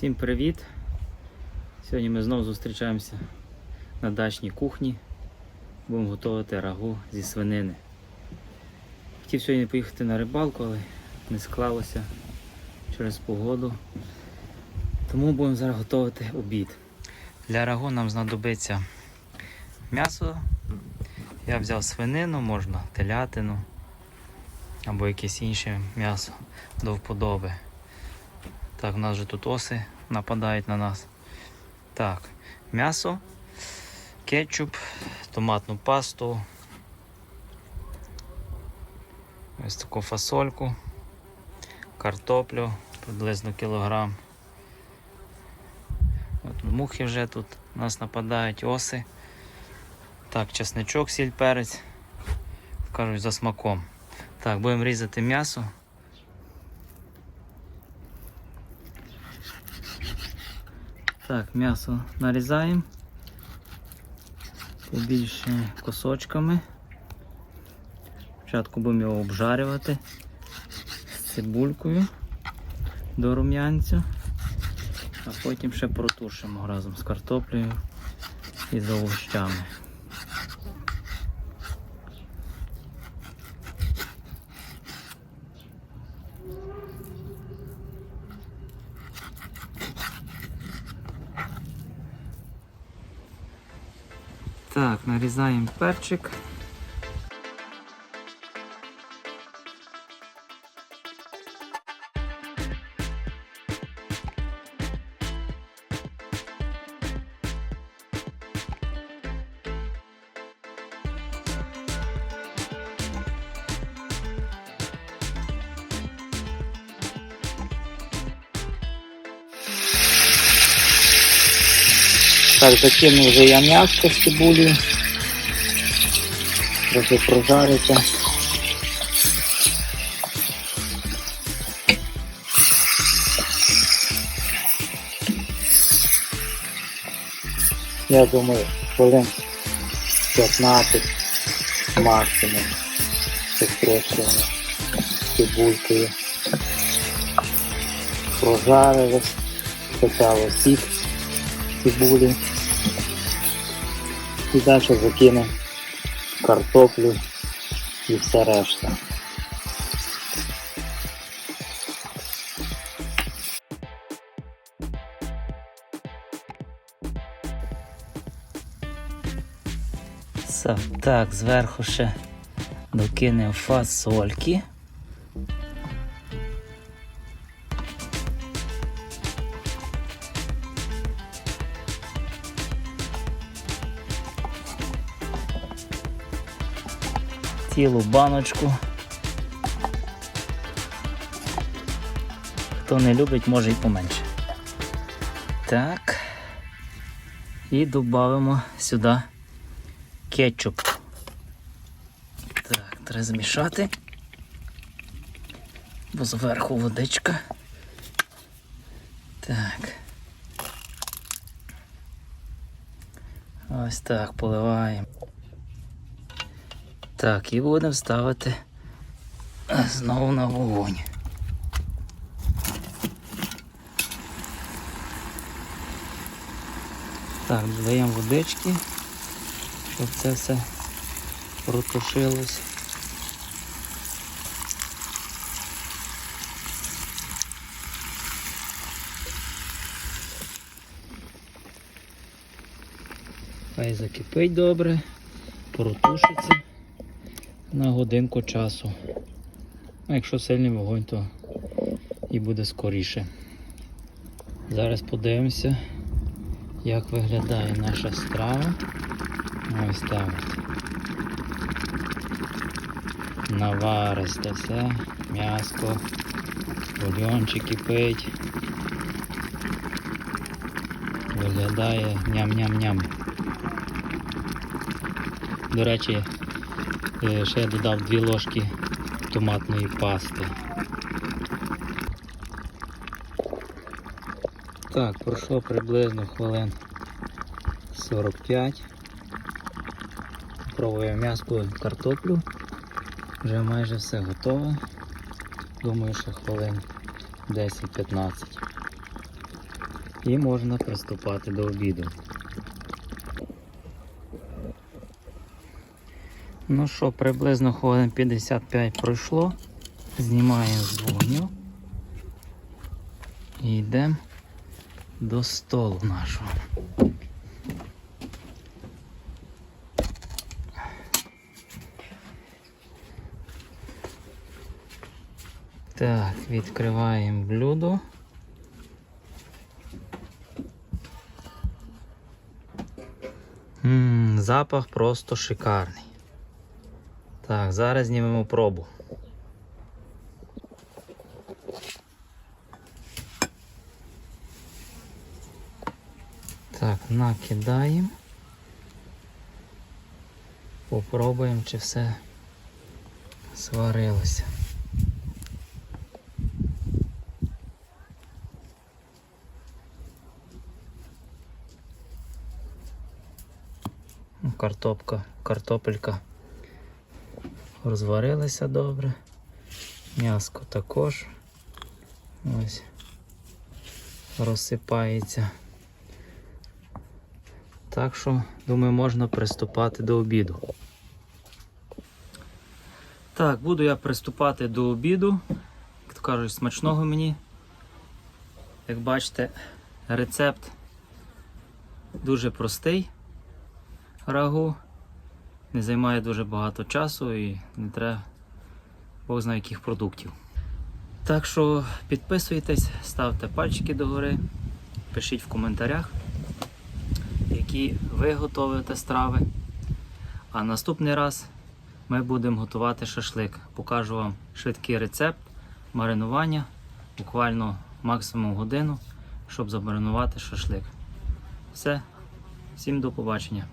Всім привіт! Сьогодні ми знову зустрічаємося на дачній кухні. Будемо готувати рагу зі свинини. Хотів сьогодні поїхати на рибалку, але не склалося через погоду. Тому будемо зараз готувати обід. Для рагу нам знадобиться м'ясо. Я взяв свинину, можна телятину або якесь інше м'ясо до вподоби. Так, в нас же тут оси нападають на нас. Так, м'ясо, кетчуп, томатну пасту. Ось таку фасольку, картоплю приблизно кілограм. От мухи вже тут у нас нападають, оси. Так, чесничок, сіль, перець. Кажуть, за смаком. Так, будемо різати м'ясо. Так, м'ясо нарізаємо побільше кусочками. Спочатку будемо його обжарювати з цибулькою до рум'янця, а потім ще протушимо разом з картоплею і з овощами. Так, нарізаємо перчик. Так, закинув вже я м'яско з цибулею. Трохи прожариться. Я думаю, хвилин 15 максимум. Просто цибулькою. Прожарилось, спитало сік цибулі. І далі закинемо картоплю і все решта. Так, зверху ще докинемо фасольки. Цілу баночку. Хто не любить, може й поменше. Так. І додамо сюди кетчуп. Так, треба змішати. Бо зверху водичка. Так. Ось так поливаємо. Так, і будемо ставити знову на вогонь. Так, додаємо водички, щоб це все протушилось. Хай закипить добре, протушиться на годинку часу. А якщо сильний вогонь, то і буде скоріше. Зараз подивимося, як виглядає наша страва. Ось так. Наваристе все, м'яско, бульончик кипить. Виглядає ням-ням-ням. До речі, Ще я додав 2 ложки томатної пасти. Так, пройшло приблизно хвилин 45. Пробуємо м'яску картоплю. Вже майже все готове. Думаю, що хвилин 10-15. І можна приступати до обіду. Ну що, приблизно хвилин 55 пройшло. Знімаємо з вогню. І йдемо до столу нашого. Так, відкриваємо блюдо. Ммм, запах просто шикарний. Так, зараз знімемо пробу. Так, накидаємо. Попробуємо, чи все сварилося. Ну, Картопка, картопелька розварилася добре. М'яско також ось розсипається. Так що, думаю, можна приступати до обіду. Так, буду я приступати до обіду. Як то кажуть, смачного мені. Як бачите, рецепт дуже простий рагу. Не займає дуже багато часу і не треба Бог знає яких продуктів. Так що підписуйтесь, ставте пальчики догори, пишіть в коментарях, які ви готуєте страви. А наступний раз ми будемо готувати шашлик. Покажу вам швидкий рецепт маринування, буквально максимум годину, щоб замаринувати шашлик. Все, всім до побачення.